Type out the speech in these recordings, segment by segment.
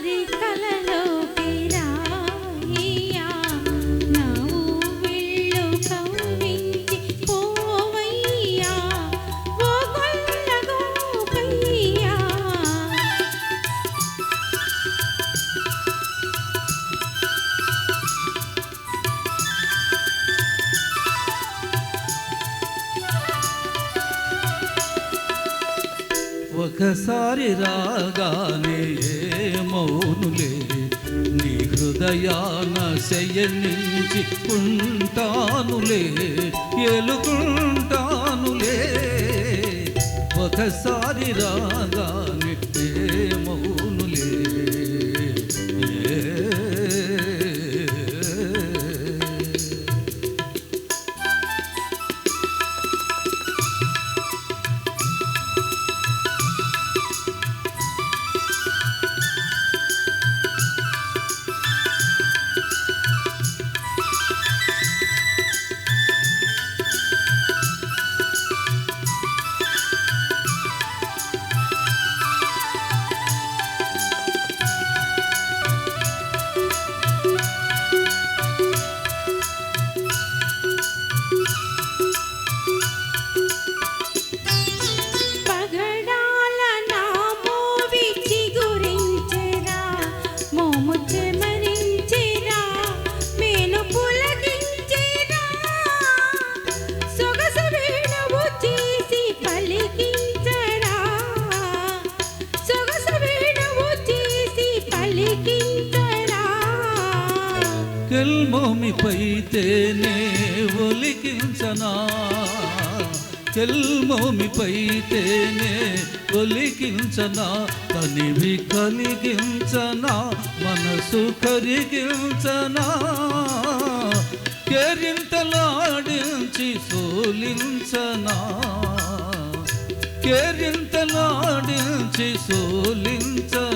కోరి కలలో ఒకసారి రాగానే మౌనులే నీ హృదయాన శయనించి ఉంటానులే ఎలుకుంటానులే ఒకసారి రాగానే కెల్మోమిపై పైతేనే ఒలికించనా? కెల్మోమిపై తేనే ఒలికించనా? తనివి కలిగించనా? మనసు కరిగించనా? కేరింతలాడించి సోలించనా? కేరింతలాడించి సోలించనా?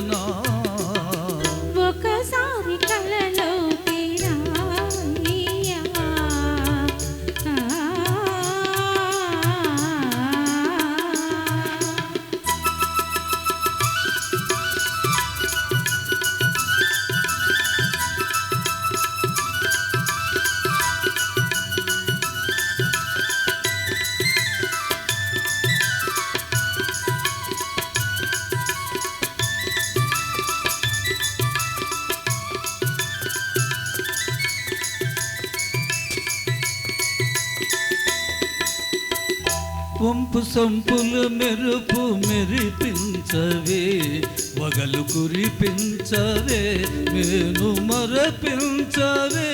వంపు సంపులు మెరుపు మెరిపించవే వగలు కురిపించవే నేను మరపించవే.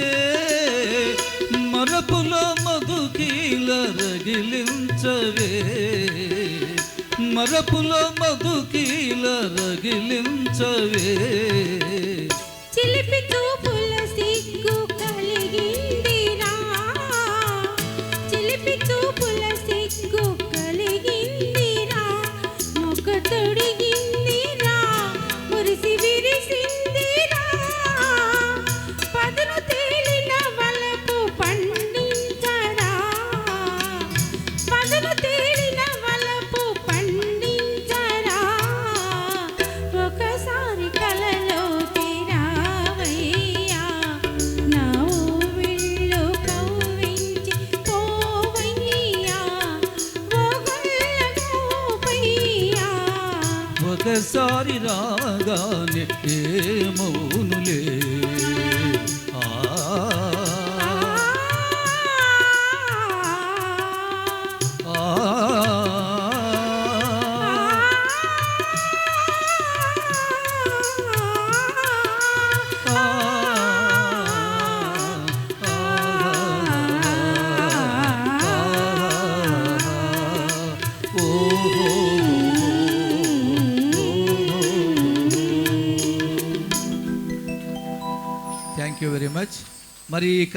మరపులో మధుకీల రగిలించవే మరపులో మధుకీల రగిలించవే. துடி దారి రాగానే ఏమౌనులే మరి